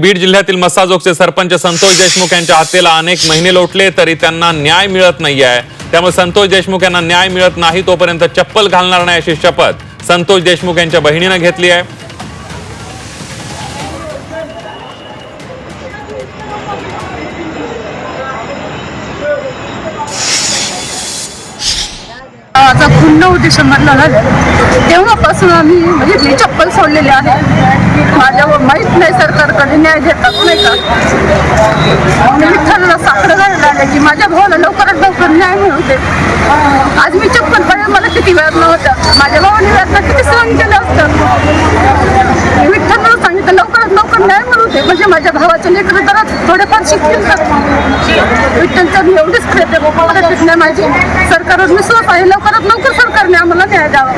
बीड जिल्ह्यातील मसाजोगचे सरपंच संतोष देशमुख यांच्या हत्येला अनेक महिने लोटले तरी त्यांना न्याय मिळत नाही आहे त्यामुळे संतोष देशमुख यांना न्याय मिळत नाही तोपर्यंत चप्पल घालणार नाही अशी शपथ संतोष देशमुख यांच्या बहिणीनं घेतली आहे. आता खून नऊ डिसेंबरला झालं तेव्हापासून आम्ही म्हणजे चप्पल सोडलेली आहे माझ्यावर माहीत नाही सरकारकडे न्याय देतात नाही का? मी विठ्ठलला साखर घालायला आले की माझ्या भावाला लवकरात लवकर न्याय मिळू दे. आज मी चप्पल पाहिजे मला किती वेळ नव्हतं माझ्या भावाने वेदना किती सहन केलं असतं. विठ्ठलला सांगितलं लवकरात लवकर न्याय मिळवते दे. म्हणजे माझ्या भावाचे लेकरं तर थोडेफार शिकतील तर विठ्ठलचं मी एवढीच प्रयत्न नाही माझी? सरकारवर विश्वास आहे. लवकरात लवकर सरकारने आम्हाला न्याय द्यावा.